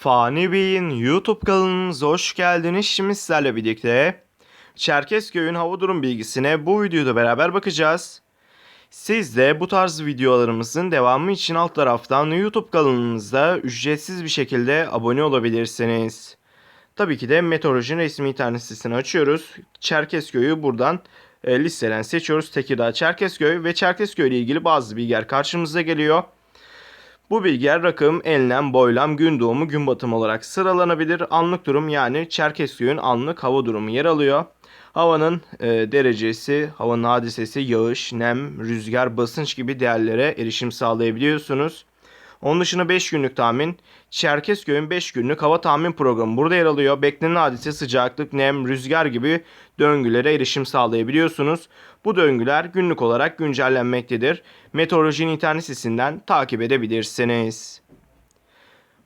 Fani Bey'in YouTube kanalımıza hoş geldiniz. Şimdi sizlerle birlikte Çerkezköy'ün hava durum bilgisine bu videoda beraber bakacağız. Siz de bu tarz videolarımızın devamı için alt taraftan YouTube kanalımızda ücretsiz bir şekilde abone olabilirsiniz. Tabii ki de Meteoroloji'nin resmi internet sitesini açıyoruz. Çerkezköy'ü buradan e, listeden seçiyoruz. Tekirdağ, Çerkezköy ve Çerkezköy ile ilgili bazı bilgiler karşımıza geliyor. Bu bilgiler rakım, enlem, boylam, gün doğumu, gün batımı olarak sıralanabilir. Anlık durum yani Çerkezköy'ün anlık hava durumu yer alıyor. Havanın e, derecesi, havanın hadisesi, yağış, nem, rüzgar, basınç gibi değerlere erişim sağlayabiliyorsunuz. Onun dışında 5 günlük tahmin, Çerkezköy'ün 5 günlük hava tahmin programı burada yer alıyor. Beklenen hadise sıcaklık, nem, rüzgar gibi döngülere erişim sağlayabiliyorsunuz. Bu döngüler günlük olarak güncellenmektedir. Meteorolojinin internet sitesinden takip edebilirsiniz.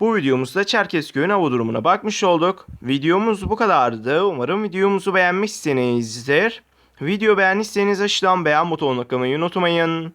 Bu videomuzda Çerkezköy'ün hava durumuna bakmış olduk. Videomuz bu kadardı. Umarım videomuzu beğenmişsinizdir. Video beğendiyseniz aşağıdan beğen butonuna tıklamayı unutmayın.